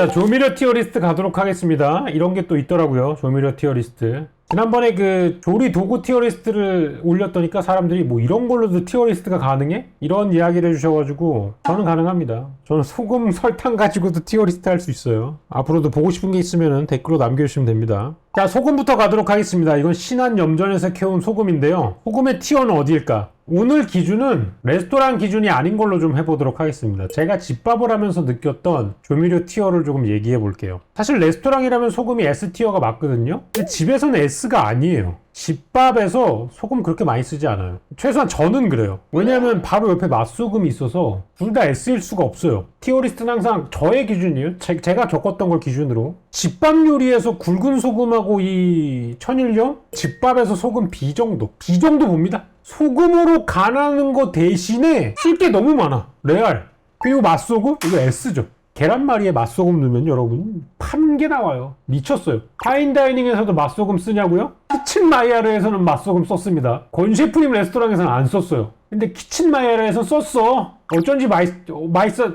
자, 조미료 티어 리스트 가도록 하겠습니다. 이런 게 또 있더라고요. 조미료 티어 리스트. 지난번에 그 조리 도구 티어 리스트를 올렸더니까 사람들이 뭐 이런 걸로도 티어 리스트가 가능해? 이런 이야기를 해주셔가지고 저는 가능합니다. 저는 소금, 설탕 가지고도 티어 리스트 할 수 있어요. 앞으로도 보고 싶은 게 있으면 댓글로 남겨주시면 됩니다. 자, 소금부터 가도록 하겠습니다. 이건 신한 염전에서 캐온 소금인데요. 소금의 티어는 어디일까? 오늘 기준은 레스토랑 기준이 아닌 걸로 좀 해보도록 하겠습니다. 제가 집밥을 하면서 느꼈던 조미료 티어를 조금 얘기해 볼게요. 사실 레스토랑이라면 소금이 S티어가 맞거든요. 근데 집에서는 S가 아니에요. 집밥에서 소금 그렇게 많이 쓰지 않아요. 최소한 저는 그래요. 왜냐하면 바로 옆에 맛소금이 있어서 둘 다 S일 수가 없어요. 티어리스트는 항상 저의 기준이에요. 제, 가 겪었던 걸 기준으로. 집밥 요리에서 굵은 소금하고 이 천일염? 집밥에서 소금 B 정도. B 정도 봅니다. 소금으로 간하는 거 대신에 쓸 게 너무 많아. 레알. 그리고 맛소금? 이거 S죠. 계란말이에 맛소금 넣으면 여러분 판게 나와요. 미쳤어요. 파인다이닝에서도 맛소금 쓰냐고요? 키친마이야르에서는 맛소금 썼습니다. 권 셰프님 레스토랑에서는 안 썼어요. 근데 키친마이야르에서 썼어. 어쩐지 어, 맛있어.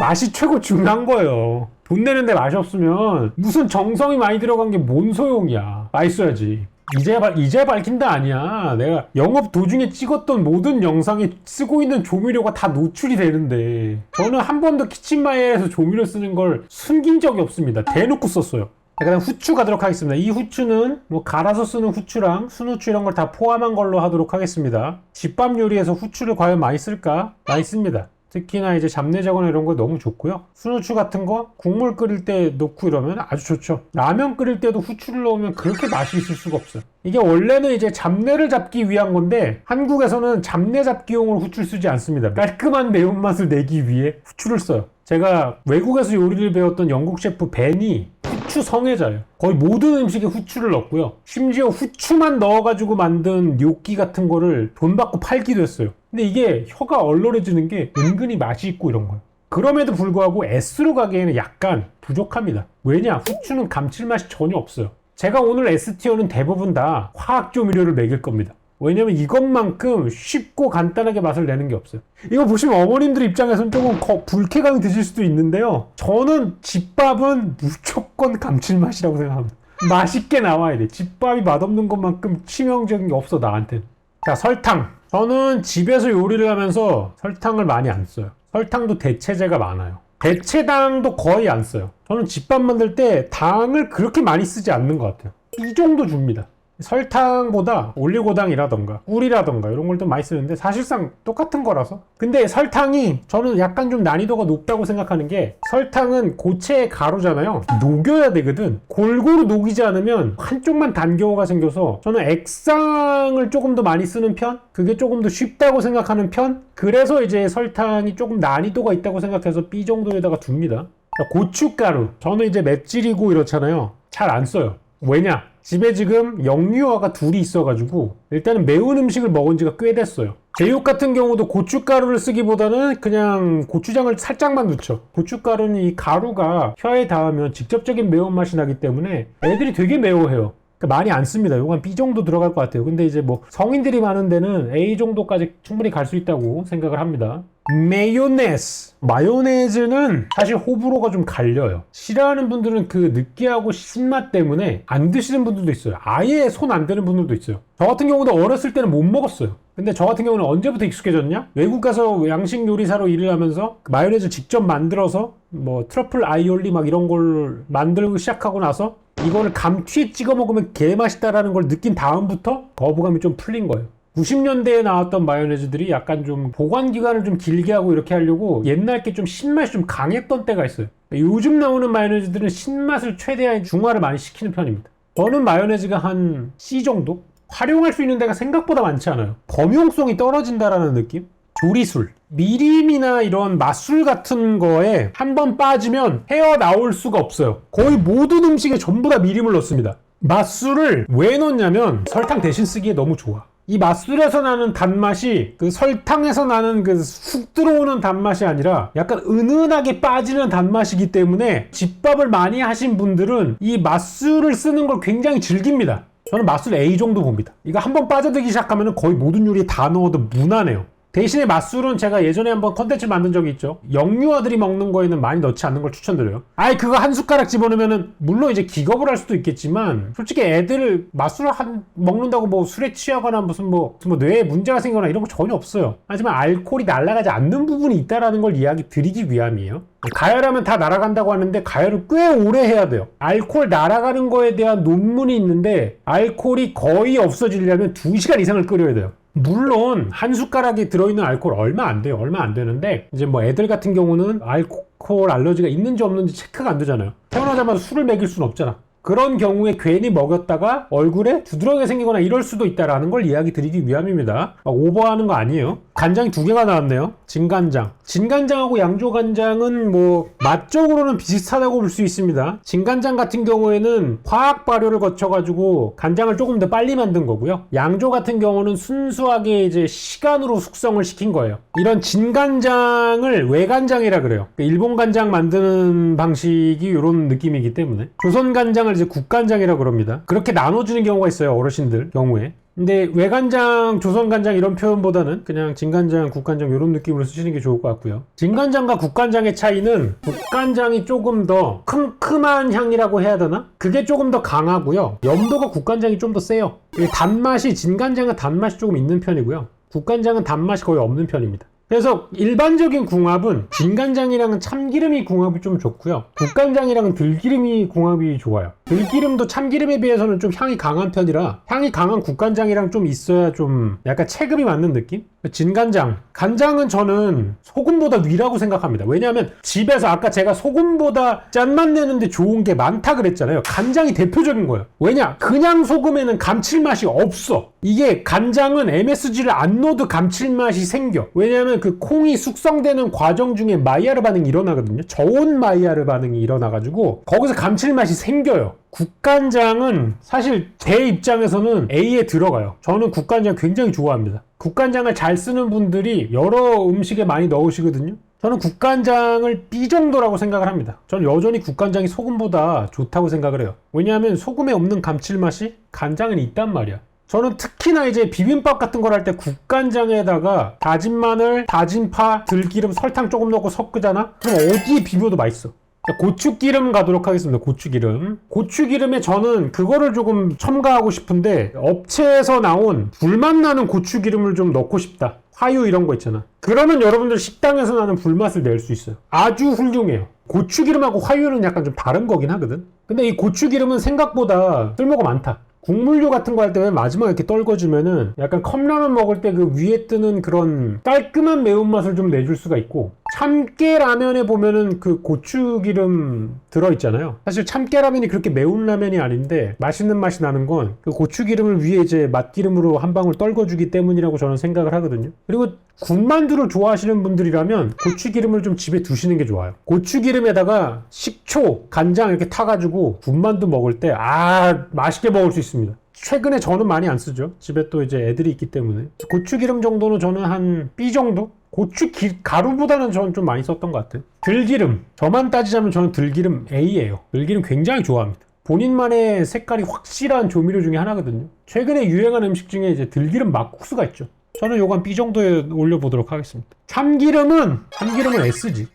맛이 최고 중요한 거예요. 돈 내는데 맛이 없으면 무슨 정성이 많이 들어간 게 뭔 소용이야. 맛있어야지. 이제 발, 이제 밝힌다 아니야. 내가 영업 도중에 찍었던 모든 영상에 쓰고 있는 조미료가 다 노출이 되는데 저는 한 번도 키친마이에서 조미료 쓰는 걸 숨긴 적이 없습니다. 대놓고 썼어요. 자, 그다음 후추 가도록 하겠습니다. 이 후추는 뭐 갈아서 쓰는 후추랑 순후추 이런 걸 다 포함한 걸로 하도록 하겠습니다. 집밥 요리에서 후추를 과연 많이 쓸까? 많이 씁니다. 특히나 이제 잡내자거나 이런 거 너무 좋고요. 순후추 같은 거 국물 끓일 때 넣고 이러면 아주 좋죠. 라면 끓일 때도 후추를 넣으면 그렇게 맛이 있을 수가 없어요. 이게 원래는 이제 잡내를 잡기 위한 건데 한국에서는 잡내 잡기용으로 후추를 쓰지 않습니다. 깔끔한 매운맛을 내기 위해 후추를 써요. 제가 외국에서 요리를 배웠던 영국 셰프 벤이 후추 성애자예요. 거의 모든 음식에 후추를 넣고요. 심지어 후추만 넣어가지고 만든 뇨끼 같은 거를 돈 받고 팔기도 했어요. 근데 이게 혀가 얼얼해지는 게 은근히 맛이 있고 이런 거예요. 그럼에도 불구하고 S로 가기에는 약간 부족합니다. 왜냐? 후추는 감칠맛이 전혀 없어요. 제가 오늘 S티어는 대부분 다 화학 조미료를 먹일 겁니다. 왜냐면 이것만큼 쉽고 간단하게 맛을 내는 게 없어요. 이거 보시면 어머님들 입장에서는 조금 거- 불쾌감이 드실 수도 있는데요. 저는 집밥은 무조건 감칠맛이라고 생각합니다. 맛있게 나와야 돼. 집밥이 맛없는 것만큼 치명적인 게 없어, 나한테는. 자, 설탕. 저는 집에서 요리를 하면서 설탕을 많이 안 써요. 설탕도 대체제가 많아요. 대체당도 거의 안 써요. 저는 집밥 만들 때 당을 그렇게 많이 쓰지 않는 것 같아요. 이 정도 줍니다. 설탕보다 올리고당이라던가 꿀이라던가 이런 걸 좀 많이 쓰는데 사실상 똑같은 거라서. 근데 설탕이 저는 약간 좀 난이도가 높다고 생각하는 게 설탕은 고체의 가루잖아요. 녹여야 되거든. 골고루 녹이지 않으면 한쪽만 단경화가 생겨서 저는 액상을 조금 더 많이 쓰는 편 그게 조금 더 쉽다고 생각하는 편 그래서 이제 설탕이 조금 난이도가 있다고 생각해서 B 정도에다가 둡니다. 고춧가루 저는 이제 맵찔이고 이렇잖아요. 잘 안 써요. 왜냐 집에 지금 영유아가 둘이 있어가지고 일단은 매운 음식을 먹은 지가 꽤 됐어요. 제육 같은 경우도 고춧가루를 쓰기보다는 그냥 고추장을 살짝만 넣죠. 고춧가루는 이 가루가 혀에 닿으면 직접적인 매운맛이 나기 때문에 애들이 되게 매워해요. 그러니까 많이 안 씁니다. 한 B 정도 들어갈 것 같아요. 근데 이제 뭐 성인들이 많은 데는 A 정도까지 충분히 갈 수 있다고 생각을 합니다. 메요네즈. 마요네즈는 사실 호불호가 좀 갈려요. 싫어하는 분들은 그 느끼하고 신맛 때문에 안 드시는 분들도 있어요. 아예 손 안 대는 분들도 있어요. 저 같은 경우도 어렸을 때는 못 먹었어요. 근데 저 같은 경우는 언제부터 익숙해졌냐? 외국 가서 양식 요리사로 일을 하면서 그 마요네즈 직접 만들어서 뭐 트러플 아이올리 막 이런 걸 만들고 시작하고 나서 이거를 감튀에 찍어 먹으면 개 맛있다라는 걸 느낀 다음부터 거부감이 좀 풀린 거예요. 90년대에 나왔던 마요네즈들이 약간 좀 보관 기간을 좀 길게 하고 이렇게 하려고 옛날 게 좀 신맛이 좀 강했던 때가 있어요. 요즘 나오는 마요네즈들은 신맛을 최대한 중화를 많이 시키는 편입니다. 저는 마요네즈가 한 C 정도? 활용할 수 있는 데가 생각보다 많지 않아요. 범용성이 떨어진다라는 느낌? 조리술. 미림이나 이런 맛술 같은 거에 한 번 빠지면 헤어 나올 수가 없어요. 거의 모든 음식에 전부 다 미림을 넣습니다. 맛술을 왜 넣냐면 설탕 대신 쓰기에 너무 좋아. 이 맛술에서 나는 단맛이 그 설탕에서 나는 그 훅 들어오는 단맛이 아니라 약간 은은하게 빠지는 단맛이기 때문에 집밥을 많이 하신 분들은 이 맛술을 쓰는 걸 굉장히 즐깁니다. 저는 맛술 A 정도 봅니다. 이거 한번 빠져들기 시작하면 거의 모든 요리에 다 넣어도 무난해요. 대신에 맛술은 제가 예전에 한번 컨텐츠 만든 적이 있죠. 영유아들이 먹는 거에는 많이 넣지 않는 걸 추천드려요. 아예 그거 한 숟가락 집어넣으면은 물론 이제 기겁을 할 수도 있겠지만 솔직히 애들 맛술을 한 먹는다고 뭐 술에 취하거나 무슨 뭐, 무슨 뭐 뇌에 문제가 생기거나 이런 거 전혀 없어요. 하지만 알코올이 날아가지 않는 부분이 있다라는 걸 이야기 드리기 위함이에요. 가열하면 다 날아간다고 하는데 가열을 꽤 오래 해야 돼요. 알코올 날아가는 거에 대한 논문이 있는데 알코올이 거의 없어지려면 2시간 이상을 끓여야 돼요. 물론 한 숟가락에 들어있는 알코올 얼마 안 돼요. 얼마 안 되는데 이제 뭐 애들 같은 경우는 알코올 알러지가 있는지 없는지 체크가 안 되잖아요. 태어나자마자 술을 먹일 수는 없잖아. 그런 경우에 괜히 먹였다가 얼굴에 두드러기가 생기거나 이럴 수도 있다라는 걸 이야기 드리기 위함입니다. 막 오버하는 거 아니에요. 간장이 두 개가 나왔네요. 진간장. 진간장하고 양조간장은 뭐 맛적으로는 비슷하다고 볼 수 있습니다. 진간장 같은 경우에는 화학 발효를 거쳐가지고 간장을 조금 더 빨리 만든 거고요. 양조 같은 경우는 순수하게 이제 시간으로 숙성을 시킨 거예요. 이런 진간장을 외간장이라 그래요. 일본 간장 만드는 방식이 이런 느낌이기 때문에 조선 간장을 이제 국간장이라 그럽니다. 그렇게 나눠주는 경우가 있어요. 어르신들 경우에. 근데 외간장, 조선간장 이런 표현보다는 그냥 진간장, 국간장 이런 느낌으로 쓰시는 게 좋을 것 같고요. 진간장과 국간장의 차이는 국간장이 조금 더 큼큼한 향이라고 해야 되나? 그게 조금 더 강하고요. 염도가 국간장이 좀 더 세요. 이 단맛이 진간장은 단맛이 조금 있는 편이고요. 국간장은 단맛이 거의 없는 편입니다. 그래서 일반적인 궁합은 진간장이랑은 참기름이 궁합이 좀 좋고요. 국간장이랑은 들기름이 궁합이 좋아요. 들기름도 참기름에 비해서는 좀 향이 강한 편이라 향이 강한 국간장이랑 좀 있어야 좀 약간 체급이 맞는 느낌? 진간장. 간장은 저는 소금보다 위라고 생각합니다. 왜냐하면 집에서 아까 제가 소금보다 짠맛 내는데 좋은 게 많다 그랬잖아요. 간장이 대표적인 거예요. 왜냐? 그냥 소금에는 감칠맛이 없어. 이게 간장은 MSG를 안 넣어도 감칠맛이 생겨. 왜냐하면 그 콩이 숙성되는 과정 중에 마이야르 반응이 일어나거든요. 저온 마이야르 반응이 일어나가지고 거기서 감칠맛이 생겨요. 국간장은 사실 제 입장에서는 A에 들어가요. 저는 국간장 굉장히 좋아합니다. 국간장을 잘 쓰는 분들이 여러 음식에 많이 넣으시거든요. 저는 국간장을 B 정도라고 생각을 합니다. 저는 여전히 국간장이 소금보다 좋다고 생각을 해요. 왜냐하면 소금에 없는 감칠맛이 간장에는 있단 말이야. 저는 특히나 이제 비빔밥 같은 걸 할 때 국간장에다가 다진 마늘, 다진 파, 들기름, 설탕 조금 넣고 섞으잖아? 그럼 어디에 비벼도 맛있어. 자, 고추기름 가도록 하겠습니다. 고추기름. 고추기름에 저는 그거를 조금 첨가하고 싶은데 업체에서 나온 불맛 나는 고추기름을 좀 넣고 싶다. 화유 이런 거 있잖아. 그러면 여러분들 식당에서 나는 불맛을 낼 수 있어요. 아주 훌륭해요. 고추기름하고 화유는 약간 좀 다른 거긴 하거든. 근데 이 고추기름은 생각보다 쓸모가 많다. 국물류 같은 거 할때 마지막에 이렇게 떨궈주면은 약간 컵라면 먹을 때 그 위에 뜨는 그런 깔끔한 매운맛을 좀 내줄 수가 있고 참깨 라면에 보면은 그 고추기름 들어있잖아요. 사실 참깨 라면이 그렇게 매운 라면이 아닌데 맛있는 맛이 나는 건 그 고추기름을 위에 이제 맛기름으로 한 방울 떨궈주기 때문이라고 저는 생각을 하거든요. 그리고 군만두를 좋아하시는 분들이라면 고추기름을 좀 집에 두시는 게 좋아요. 고추기름에다가 식초, 간장 이렇게 타가지고 군만두 먹을 때 아 맛있게 먹을 수 있습니다. 최근에 저는 많이 안 쓰죠. 집에 또 이제 애들이 있기 때문에 고추기름 정도는 저는 한 B 정도? 고추 기, 가루보다는 저는 좀 많이 썼던 것 같아요. 들기름 저만 따지자면 저는 들기름 A예요. 들기름 굉장히 좋아합니다. 본인만의 색깔이 확실한 조미료 중에 하나거든요. 최근에 유행한 음식 중에 이제 들기름 막국수가 있죠. 저는 요건 B 정도에 올려보도록 하겠습니다. 참기름은 참기름은 S지.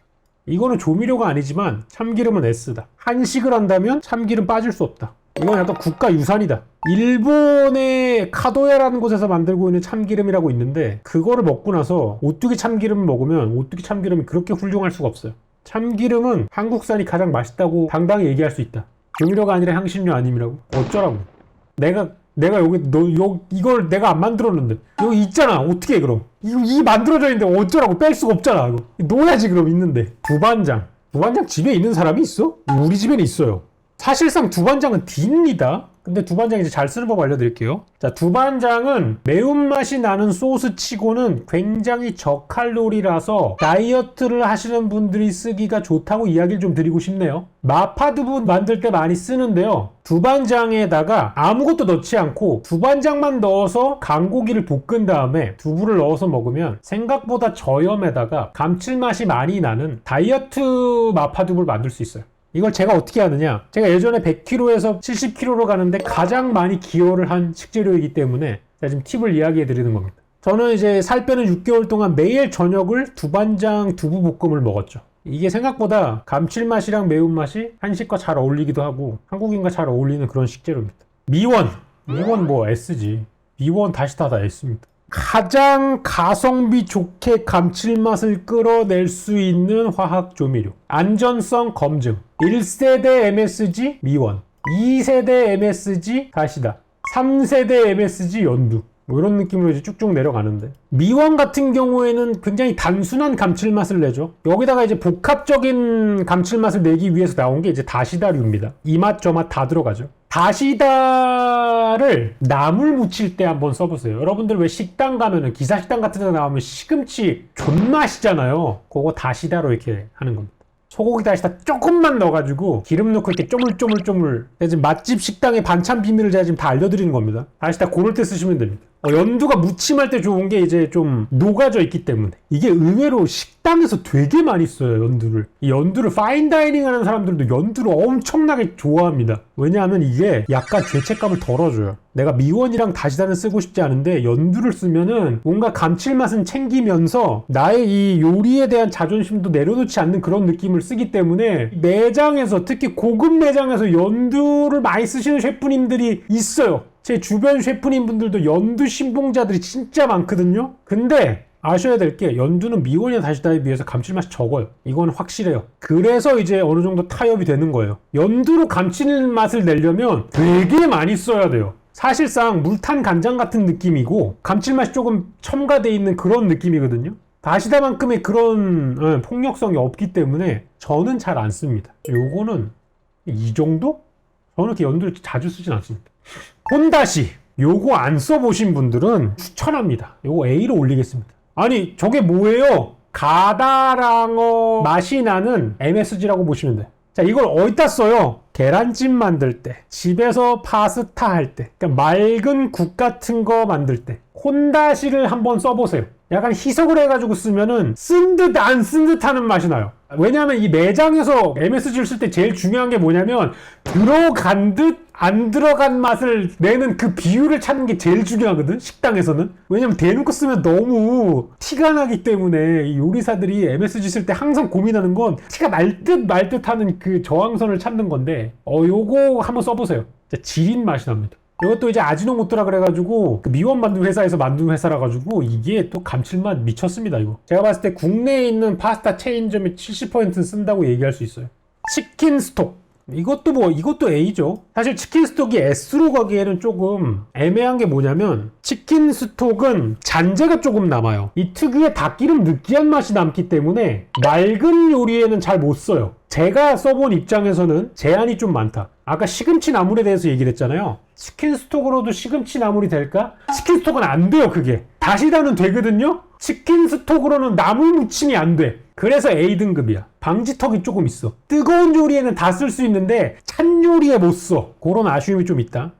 이거는 조미료가 아니지만 참기름은 S다. 한식을 한다면 참기름 빠질 수 없다. 이건 약간 국가 유산이다. 일본의 카도야라는 곳에서 만들고 있는 참기름이라고 있는데 그거를 먹고 나서 오뚜기 참기름을 먹으면 오뚜기 참기름이 그렇게 훌륭할 수가 없어요. 참기름은 한국산이 가장 맛있다고 당당히 얘기할 수 있다. 조미료가 아니라 향신료 아님이라고. 어쩌라고. 내가 내가 여기 너 요, 이걸 내가 안 만들었는데 여기 있잖아 어떻게 해 그럼 이거 이 만들어져 있는데 어쩌라고 뺄 수가 없잖아 이거 놓아야지 그럼 있는데 두반장 두반장 집에 있는 사람이 있어? 우리 집에는 있어요 사실상 두반장은 D입니다. 근데 두반장 이제 잘 쓰는 법 알려드릴게요. 자 두반장은 매운맛이 나는 소스 치고는 굉장히 저칼로리라서 다이어트를 하시는 분들이 쓰기가 좋다고 이야기를 좀 드리고 싶네요. 마파두부 만들 때 많이 쓰는데요. 두반장에다가 아무것도 넣지 않고 두반장만 넣어서 강고기를 볶은 다음에 두부를 넣어서 먹으면 생각보다 저염에다가 감칠맛이 많이 나는 다이어트 마파두부를 만들 수 있어요 이걸 제가 어떻게 하느냐 제가 예전에 100kg에서 70kg로 가는데 가장 많이 기여를 한 식재료이기 때문에 제가 지금 팁을 이야기해 드리는 겁니다 저는 이제 살 빼는 6개월 동안 매일 저녁을 두반장 두부볶음을 먹었죠. 이게 생각보다 감칠맛이랑 매운맛이 한식과 잘 어울리기도 하고 한국인과 잘 어울리는 그런 식재료입니다. 미원. 미원 뭐 S지. 미원 다시 다다 S입니다. 가장 가성비 좋게 감칠맛을 끌어낼 수 있는 화학 조미료. 안전성 검증. 1세대 MSG 미원. 2세대 MSG 다시다. 3세대 MSG 연두. 뭐 이런 느낌으로 이제 쭉쭉 내려가는데 미원 같은 경우에는 굉장히 단순한 감칠맛을 내죠 여기다가 이제 복합적인 감칠맛을 내기 위해서 나온 게 이제 다시다류입니다 이 맛 저 맛 다 들어가죠 다시다 를 나물 무칠 때 한번 써보세요. 여러분들 왜 식당 가면은 기사 식당 같은 데 나오면 시금치 존맛이잖아요. 그거 다시다로 이렇게 하는 겁니다. 소고기 다시다 조금만 넣어가지고 기름 넣고 이렇게 쪼물쪼물쪼물. 제가 지금 맛집 식당의 반찬 비밀을 제가 지금 다 알려드리는 겁니다. 다시다 고를 때 쓰시면 됩니다 어, 연두가 무침할 때 좋은 게 이제 좀 녹아져 있기 때문에 이게 의외로 식당에서 되게 많이 써요 연두를. 이 연두를 파인다이닝 하는 사람들도 연두를 엄청나게 좋아합니다. 왜냐하면 이게 약간 죄책감을 덜어줘요. 내가 미원이랑 다시다는 쓰고 싶지 않은데 연두를 쓰면은 뭔가 감칠맛은 챙기면서 나의 이 요리에 대한 자존심도 내려놓지 않는 그런 느낌을 쓰기 때문에 매장에서 특히 고급 매장에서 연두를 많이 쓰시는 셰프님들이 있어요 제 주변 셰프님 분들도 연두 신봉자들이 진짜 많거든요. 근데 아셔야 될 게 연두는 미원이나 다시다에 비해서 감칠맛이 적어요. 이건 확실해요. 그래서 이제 어느 정도 타협이 되는 거예요. 연두로 감칠맛을 내려면 되게 많이 써야 돼요. 사실상 물탄 간장 같은 느낌이고 감칠맛이 조금 첨가돼 있는 그런 느낌이거든요. 다시다만큼의 그런 예, 폭력성이 없기 때문에 저는 잘 안 씁니다. 요거는 이 정도? 저는 이렇게 연두를 자주 쓰진 않습니다. 혼다시 요거 안 써보신 분들은 추천합니다. 요거 A로 올리겠습니다. 아니 저게 뭐예요? 가다랑어 맛이 나는 MSG라고 보시면 돼요. 자 이걸 어디다 써요? 계란찜 만들 때, 집에서 파스타 할 때, 그러니까 맑은 국 같은 거 만들 때 혼다시를 한번 써보세요. 약간 희석을 해가지고 쓰면은 쓴 듯 안 쓴 듯 하는 맛이 나요. 왜냐하면 이 매장에서 MSG를 쓸 때 제일 중요한 게 뭐냐면 들어간 듯 안 들어간 맛을 내는 그 비율을 찾는 게 제일 중요하거든 식당에서는. 왜냐면 대놓고 쓰면 너무 티가 나기 때문에 이 요리사들이 MSG 쓸 때 항상 고민하는 건 티가 날 듯 말 듯 하는 그 저항선을 찾는 건데 어 요거 한번 써보세요. 진짜 지린 맛이 납니다. 이것도 이제 아지노모토라 그래가지고 그 미원 만든 회사에서 만든 회사라 가지고 이게 또 감칠맛 미쳤습니다 이거. 제가 봤을 때 국내에 있는 파스타 체인점의 70%는 쓴다고 얘기할 수 있어요. 치킨 스톡 이것도 뭐 이것도 A죠. 사실 치킨 스톡이 S로 가기에는 조금 애매한 게 뭐냐면 치킨 스톡은 잔재가 조금 남아요. 이 특유의 닭기름 느끼한 맛이 남기 때문에 맑은 요리에는 잘 못 써요. 제가 써본 입장에서는 제한이 좀 많다. 아까 시금치 나물에 대해서 얘기를 했잖아요. 치킨 스톡으로도 시금치 나물이 될까? 치킨 스톡은 안 돼요, 그게. 다시다는 되거든요? 치킨 스톡으로는 나물 무침이 안 돼. 그래서 A등급이야. 방지턱이 조금 있어. 뜨거운 요리에는 다 쓸 수 있는데 찬 요리에 못 써. 그런 아쉬움이 좀 있다.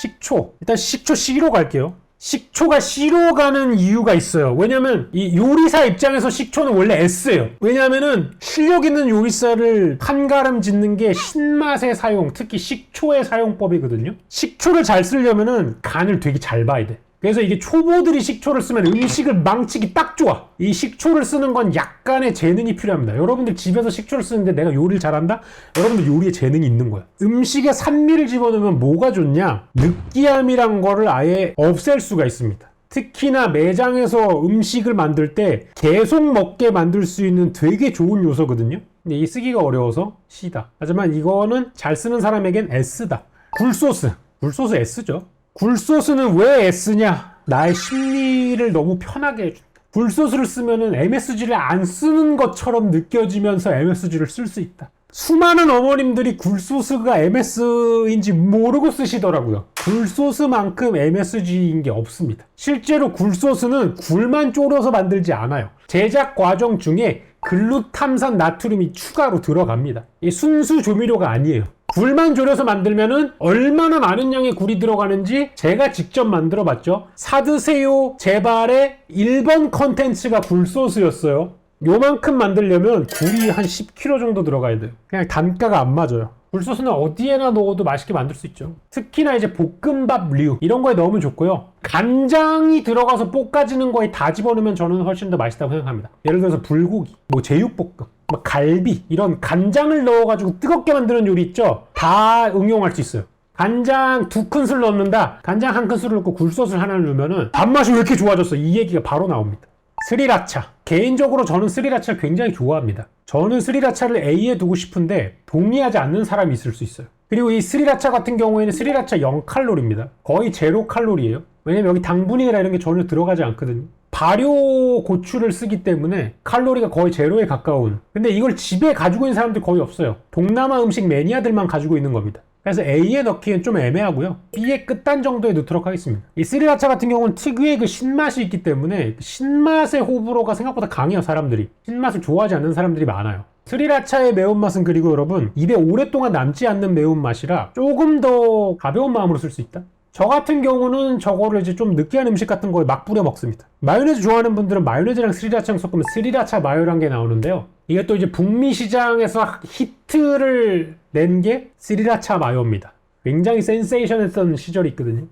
식초. 일단 식초 C로 갈게요. 식초가 C로 가는 이유가 있어요. 왜냐면 이 요리사 입장에서 식초는 원래 S예요. 왜냐면은 실력 있는 요리사를 한가름 짓는 게 신맛의 사용, 특히 식초의 사용법이거든요. 식초를 잘 쓰려면은 간을 되게 잘 봐야 돼. 그래서 이게 초보들이 식초를 쓰면 음식을 망치기 딱 좋아. 이 식초를 쓰는 건 약간의 재능이 필요합니다. 여러분들 집에서 식초를 쓰는데 내가 요리를 잘한다? 여러분들 요리에 재능이 있는 거야. 음식에 산미를 집어넣으면 뭐가 좋냐? 느끼함이란 거를 아예 없앨 수가 있습니다. 특히나 매장에서 음식을 만들 때 계속 먹게 만들 수 있는 되게 좋은 요소거든요. 근데 이 쓰기가 어려워서 C다. 하지만 이거는 잘 쓰는 사람에겐 S다. 굴소스. 굴소스 S죠. 굴소스는 왜 S냐? 나의 심리를 너무 편하게 해준다. 굴소스를 쓰면은 MSG를 안 쓰는 것처럼 느껴지면서 MSG를 쓸 수 있다. 수많은 어머님들이 굴소스가 MS인지 모르고 쓰시더라고요. 굴소스만큼 MSG인 게 없습니다. 실제로 굴소스는 굴만 졸여서 만들지 않아요. 제작 과정 중에 글루탐산 나트륨이 추가로 들어갑니다. 이 순수 조미료가 아니에요. 굴만 졸여서 만들면은 얼마나 많은 양의 굴이 들어가는지 제가 직접 만들어 봤죠. 사드세요 제발의 1번 컨텐츠가 굴소스였어요. 요만큼 만들려면 굴이 한 10kg 정도 들어가야 돼요. 그냥 단가가 안 맞아요. 굴소스는 어디에나 넣어도 맛있게 만들 수 있죠. 특히나 이제 볶음밥류 이런 거에 넣으면 좋고요. 간장이 들어가서 볶아지는 거에 다 집어넣으면 저는 훨씬 더 맛있다고 생각합니다. 예를 들어서 불고기, 뭐 제육볶음, 뭐 갈비 이런 간장을 넣어가지고 뜨겁게 만드는 요리 있죠. 다 응용할 수 있어요. 간장 두 큰술 넣는다. 간장 한 큰술을 넣고 굴소스를 하나를 넣으면은 밥맛이 왜 이렇게 좋아졌어? 이 얘기가 바로 나옵니다. 스리라차. 개인적으로 저는 스리라차를 굉장히 좋아합니다. 저는 스리라차를 A에 두고 싶은데 동의하지 않는 사람이 있을 수 있어요. 그리고 이 스리라차 같은 경우에는 스리라차 0칼로리입니다. 거의 제로 칼로리예요. 왜냐면 여기 당분이나 이런 게 전혀 들어가지 않거든요. 발효 고추를 쓰기 때문에 칼로리가 거의 제로에 가까운. 근데 이걸 집에 가지고 있는 사람들 거의 없어요. 동남아 음식 매니아들만 가지고 있는 겁니다. 그래서 A에 넣기엔 좀 애매하고요. B의 끝단 정도에 넣도록 하겠습니다. 이 스리라차 같은 경우는 특유의 그 신맛이 있기 때문에 그 신맛의 호불호가 생각보다 강해요, 사람들이. 신맛을 좋아하지 않는 사람들이 많아요. 스리라차의 매운맛은 그리고 여러분 입에 오랫동안 남지 않는 매운맛이라 조금 더 가벼운 마음으로 쓸 수 있다. 저 같은 경우는 저거를 이제 좀 느끼한 음식 같은 거에 막 뿌려 먹습니다. 마요네즈 좋아하는 분들은 마요네즈랑 스리라차랑 섞으면 스리라차 마요란 게 나오는데요. 이게 또 이제 북미 시장에서 히트를 낸 게 스리라차 마요입니다. 굉장히 센세이션했던 시절이 있거든요.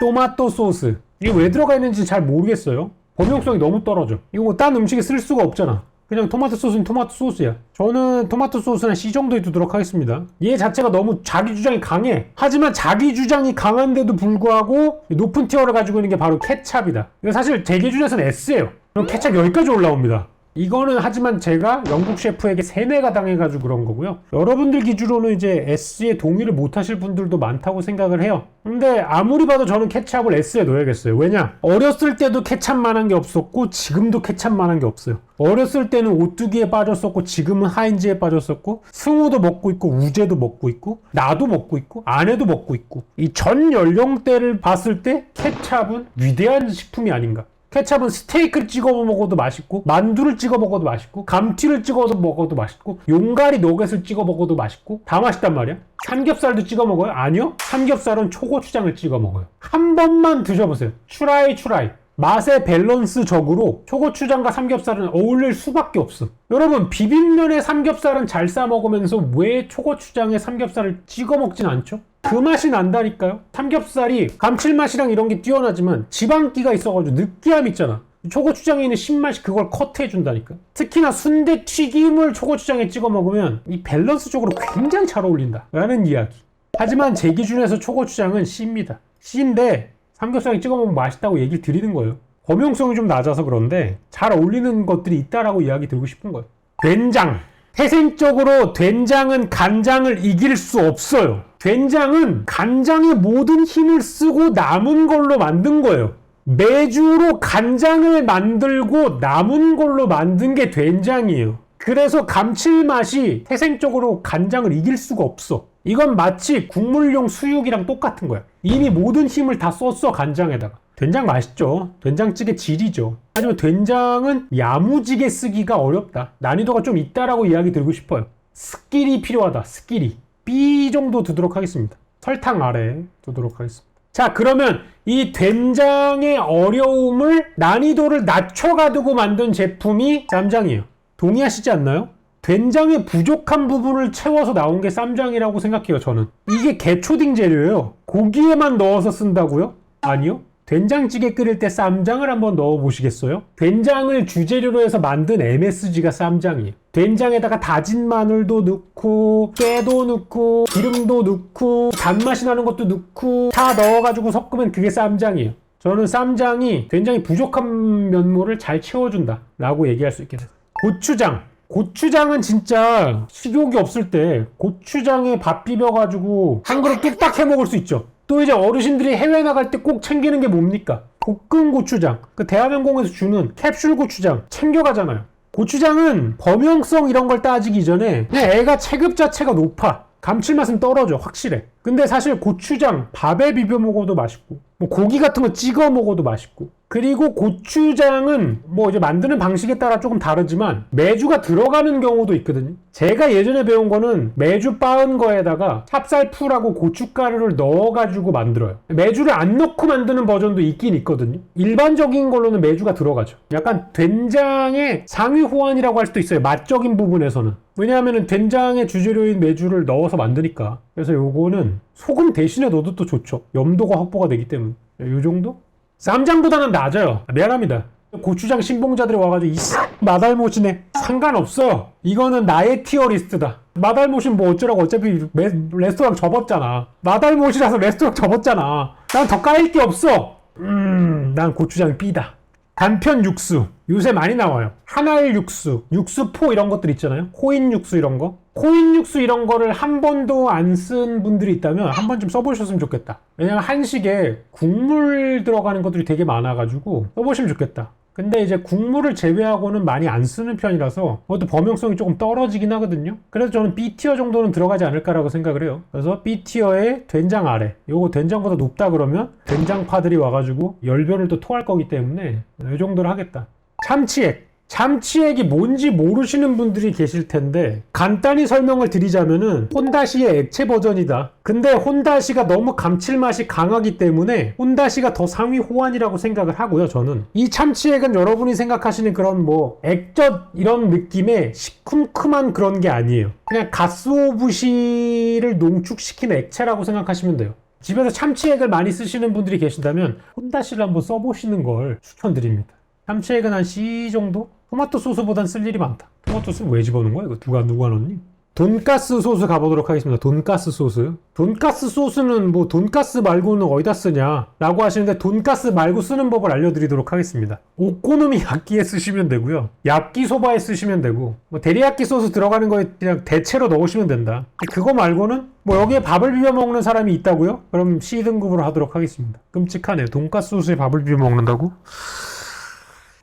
토마토 소스. 이게 왜 들어가 있는지 잘 모르겠어요. 범용성이 너무 떨어져. 이거 뭐딴 음식에 쓸 수가 없잖아. 그냥 토마토 소스는 토마토 소스야. 저는 토마토 소스는 C 정도에 두도록 하겠습니다. 얘 자체가 너무 자기 주장이 강해. 하지만 자기 주장이 강한데도 불구하고 높은 티어를 가지고 있는 게 바로 케찹이다. 사실 제 기준에서는 S예요. 그럼 케찹 여기까지 올라옵니다. 이거는 하지만 제가 영국 셰프에게 세뇌가 당해가지고 그런 거고요. 여러분들 기준으로는 이제 S에 동의를 못 하실 분들도 많다고 생각을 해요. 근데 아무리 봐도 저는 케찹을 S에 넣어야겠어요. 왜냐? 어렸을 때도 케찹만한 게 없었고 지금도 케찹만한 게 없어요. 어렸을 때는 오뚜기에 빠졌었고 지금은 하인즈에 빠졌었고 승우도 먹고 있고 우재도 먹고 있고 나도 먹고 있고 아내도 먹고 있고 이 전 연령대를 봤을 때 케찹은 위대한 식품이 아닌가. 케찹은 스테이크를 찍어 먹어도 맛있고 만두를 찍어 먹어도 맛있고 감튀를 찍어 먹어도 맛있고 용가리 너겟을 찍어 먹어도 맛있고 다 맛있단 말이야? 삼겹살도 찍어 먹어요? 아니요. 삼겹살은 초고추장을 찍어 먹어요. 한 번만 드셔보세요. 추라이 추라이 맛의 밸런스적으로 초고추장과 삼겹살은 어울릴 수밖에 없어 여러분 비빔면에 삼겹살은 잘 싸 먹으면서 왜 초고추장에 삼겹살을 찍어 먹진 않죠? 그 맛이 난다니까요. 삼겹살이 감칠맛이랑 이런 게 뛰어나지만 지방기가 있어가지고 느끼함 있잖아. 초고추장에 있는 신맛이 그걸 커트해 준다니까. 특히나 순대 튀김을 초고추장에 찍어 먹으면 이 밸런스적으로 굉장히 잘 어울린다. 라는 이야기. 하지만 제 기준에서 초고추장은 C입니다. C인데 삼겹살에 찍어 먹으면 맛있다고 얘기를 드리는 거예요. 범용성이 좀 낮아서 그런데 잘 어울리는 것들이 있다라고 이야기 드리고 싶은 거예요. 된장. 태생적으로 된장은 간장을 이길 수 없어요. 된장은 간장의 모든 힘을 쓰고 남은 걸로 만든 거예요. 매주로 간장을 만들고 남은 걸로 만든 게 된장이에요. 그래서 감칠맛이 태생적으로 간장을 이길 수가 없어. 이건 마치 국물용 수육이랑 똑같은 거야. 이미 모든 힘을 다 썼어, 간장에다가. 된장 맛있죠. 된장찌개 질이죠. 하지만 된장은 야무지게 쓰기가 어렵다. 난이도가 좀 있다라고 이야기 드리고 싶어요. 스킬이 필요하다. 스킬이. B 정도 두도록 하겠습니다. 설탕 아래 두도록 하겠습니다. 자, 그러면 이 된장의 어려움을 난이도를 낮춰가지고 만든 제품이 쌈장이에요. 동의하시지 않나요? 된장의 부족한 부분을 채워서 나온 게 쌈장이라고 생각해요, 저는. 이게 개초딩 재료예요. 고기에만 넣어서 쓴다고요? 아니요. 된장찌개 끓일 때 쌈장을 한번 넣어 보시겠어요? 된장을 주재료로 해서 만든 MSG가 쌈장이에요. 된장에다가 다진 마늘도 넣고 깨도 넣고 기름도 넣고 단맛이 나는 것도 넣고 다 넣어가지고 섞으면 그게 쌈장이에요. 저는 쌈장이 굉장히 부족한 면모를 잘 채워준다 라고 얘기할 수 있겠어요. 고추장. 고추장은 진짜 식욕이 없을 때 고추장에 밥 비벼가지고 한 그릇 뚝딱 해 먹을 수 있죠. 또 이제 어르신들이 해외 나갈 때 꼭 챙기는 게 뭡니까? 볶음 고추장. 그 대한항공에서 주는 캡슐 고추장 챙겨가잖아요. 고추장은 범용성 이런 걸 따지기 전에 그냥 애가 체급 자체가 높아. 감칠맛은 떨어져 확실해. 근데 사실 고추장 밥에 비벼 먹어도 맛있고 뭐 고기 같은 거 찍어 먹어도 맛있고. 그리고 고추장은 뭐 이제 만드는 방식에 따라 조금 다르지만 메주가 들어가는 경우도 있거든요. 제가 예전에 배운 거는 메주 빻은 거에다가 찹쌀풀하고 고춧가루를 넣어 가지고 만들어요. 메주를 안 넣고 만드는 버전도 있긴 있거든요. 일반적인 걸로는 메주가 들어가죠. 약간 된장의 상위 호환이라고 할 수도 있어요. 맛적인 부분에서는. 왜냐하면 된장의 주재료인 메주를 넣어서 만드니까. 그래서 요거는 소금 대신에 넣어도 또 좋죠. 염도가 확보가 되기 때문에. 요 정도? 쌈장보다는 낮아요. 미안합니다. 고추장 신봉자들이 와가지고 이 마달못이네. 상관없어. 이거는 나의 티어리스트다. 마달못은 뭐 어쩌라고 어차피 레, 레스토랑 접었잖아. 마달못이라서 레스토랑 접었잖아. 난 더 까일 게 없어. 음, 난 고추장 B다. 간편 육수. 요새 많이 나와요. 한알 육수, 육수포 이런 것들 있잖아요. 코인 육수 이런 거. 코인 육수 이런 거를 한 번도 안 쓴 분들이 있다면 한 번쯤 써보셨으면 좋겠다. 왜냐면 한식에 국물 들어가는 것들이 되게 많아가지고 써보시면 좋겠다. 근데 이제 국물을 제외하고는 많이 안 쓰는 편이라서 그것도 범용성이 조금 떨어지긴 하거든요. 그래서 저는 B티어 정도는 들어가지 않을까라고 생각을 해요. 그래서 B티어의 된장 아래, 요거 된장보다 높다 그러면 된장파들이 와가지고 열변을 또 토할 거기 때문에 이 정도를 하겠다. 참치액. 참치액이 뭔지 모르시는 분들이 계실 텐데 간단히 설명을 드리자면은 혼다시의 액체 버전이다. 근데 혼다시가 너무 감칠맛이 강하기 때문에 혼다시가 더 상위 호환이라고 생각을 하고요. 저는 이 참치액은 여러분이 생각하시는 그런 뭐 액젓 이런 느낌의 시큼큼한 그런 게 아니에요. 그냥 가스오부시를 농축시킨 액체라고 생각하시면 돼요. 집에서 참치액을 많이 쓰시는 분들이 계신다면 혼다시를 한번 써보시는 걸 추천드립니다. 참치액은 한 C 정도? 토마토 소스보단 쓸 일이 많다. 토마토 소스 왜 집어넣은 거야? 이거 누가 누가 넣니? 돈가스 소스 가보도록 하겠습니다. 돈가스 소스. 돈가스 소스는 뭐 돈가스 말고는 어디다 쓰냐? 라고 하시는데 돈가스 말고 쓰는 법을 알려드리도록 하겠습니다. 오코노미 야끼에 쓰시면 되고요. 야끼 소바에 쓰시면 되고 뭐 데리야끼 소스 들어가는 거에 그냥 대체로 넣으시면 된다. 그거 말고는 뭐 여기에 밥을 비벼 먹는 사람이 있다고요? 그럼 C 등급으로 하도록 하겠습니다. 끔찍하네요. 돈가스 소스에 밥을 비벼 먹는다고?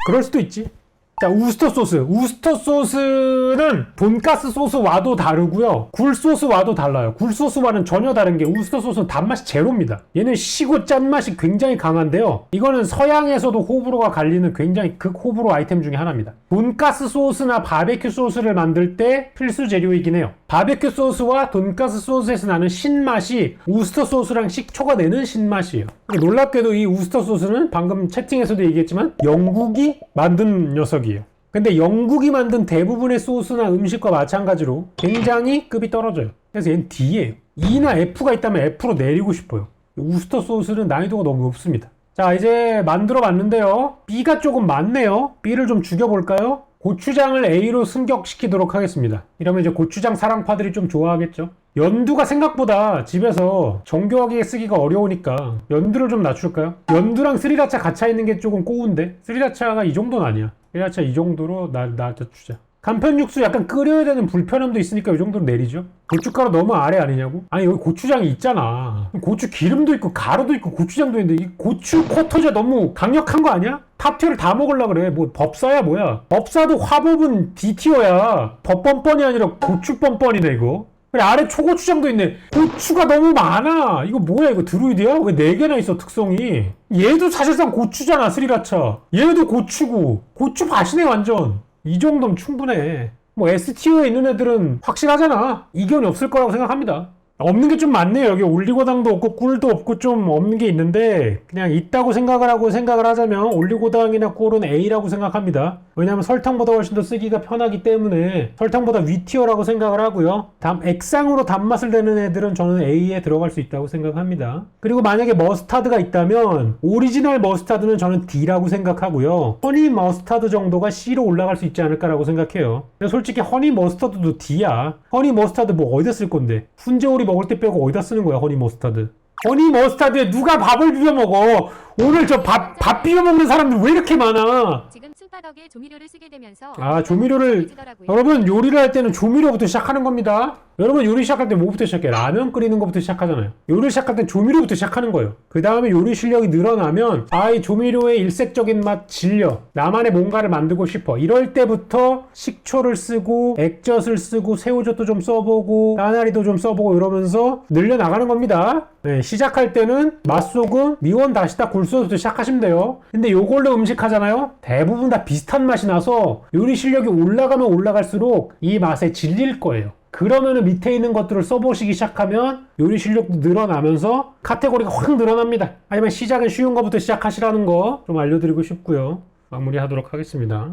그럴 수도 있지. 자, 우스터 소스. 우스터 소스는 돈가스 소스와도 다르고요. 굴 소스와도 달라요. 굴 소스와는 전혀 다른 게 우스터 소스는 단맛이 제로입니다. 얘는 시고 짠맛이 굉장히 강한데요. 이거는 서양에서도 호불호가 갈리는 굉장히 극호불호 아이템 중에 하나입니다. 돈가스 소스나 바베큐 소스를 만들 때 필수 재료이긴 해요. 바베큐 소스와 돈가스 소스에서 나는 신맛이 우스터 소스랑 식초가 내는 신맛이에요. 놀랍게도 이 우스터 소스는 방금 채팅에서도 얘기했지만 영국이 만든 녀석이에요. 근데 영국이 만든 대부분의 소스나 음식과 마찬가지로 굉장히 급이 떨어져요. 그래서 얘는 D예요. E나 F가 있다면 F로 내리고 싶어요. 우스터 소스는 난이도가 너무 높습니다. 자, 이제 만들어 봤는데요. B가 조금 많네요. B를 좀 죽여볼까요? 고추장을 A로 승격시키도록 하겠습니다. 이러면 이제 고추장 사랑파들이 좀 좋아하겠죠? 연두가 생각보다 집에서 정교하게 쓰기가 어려우니까 연두를 좀 낮출까요? 연두랑 스리라차 같이 있는 게 조금 꼬운데 스리라차가 이 정도는 아니야. 스리라차 이 정도로 나, 낮춰주자. 간편 육수 약간 끓여야 되는 불편함도 있으니까 이 정도로 내리죠. 고춧가루 너무 아래 아니냐고? 아니 여기 고추장이 있잖아. 고추 기름도 있고 가루도 있고 고추장도 있는데 이 고추 쿼터제 너무 강력한 거 아니야? 탑티어를 다 먹으려 그래. 뭐 법사야 뭐야? 법사도 화법은 D티어야. 법뻔뻔이 아니라 고추 뻔뻔이네 이거. 그래 아래 초고추장도 있네. 고추가 너무 많아. 이거 뭐야 이거 드루이드야? 왜 네 개나 있어 특성이? 얘도 사실상 고추잖아 스리라차. 얘도 고추고 고추 밭이네 완전. 이 정도면 충분해. 뭐 S티어에 있는 애들은 확실하잖아. 이견이 없을 거라고 생각합니다. 없는 게 좀 많네요. 여기 올리고당도 없고 꿀도 없고 좀 없는 게 있는데 그냥 있다고 생각을 하고 생각을 하자면 올리고당이나 꿀은 A라고 생각합니다. 왜냐하면 설탕보다 훨씬 더 쓰기가 편하기 때문에 설탕보다 위티어라고 생각을 하고요. 다음 액상으로 단맛을 내는 애들은 저는 A에 들어갈 수 있다고 생각합니다. 그리고 만약에 머스타드가 있다면 오리지널 머스타드는 저는 D라고 생각하고요. 허니 머스타드 정도가 C로 올라갈 수 있지 않을까라고 생각해요. 근데 솔직히 허니 머스타드도 D야. 허니 머스타드 뭐 어디다 쓸 건데? 훈제오리 먹을 때 빼고 어디다 쓰는 거야 허니 머스타드? 허니 머스타드에 누가 밥을 비벼 먹어? 오늘 저 밥 밥 비벼 먹는 사람들 왜 이렇게 많아? 순파덕에 조미료를 쓰게 되면서 아 조미료를 지더라고요. 여러분 요리를 할 때는 조미료부터 시작하는 겁니다. 여러분 요리 시작할 때 뭐부터 시작해? 라면 끓이는 것부터 시작하잖아요. 요리 시작할 때 조미료부터 시작하는 거예요. 그 다음에 요리 실력이 늘어나면 아이 조미료의 일색적인 맛 질려. 나만의 뭔가를 만들고 싶어. 이럴 때부터 식초를 쓰고 액젓을 쓰고 새우젓도 좀 써보고 까나리도 좀 써보고 이러면서 늘려나가는 겁니다. 네, 시작할 때는 맛소금, 미원, 다시다, 굴소스부터 시작하시면 돼요. 근데 요걸로 음식 하잖아요? 대부분 다 비슷한 맛이 나서 요리 실력이 올라가면 올라갈수록 이 맛에 질릴 거예요. 그러면은 밑에 있는 것들을 써보시기 시작하면 요리 실력도 늘어나면서 카테고리가 확 늘어납니다. 하지만 시작은 쉬운 것부터 시작하시라는 거 좀 알려드리고 싶고요. 마무리하도록 하겠습니다.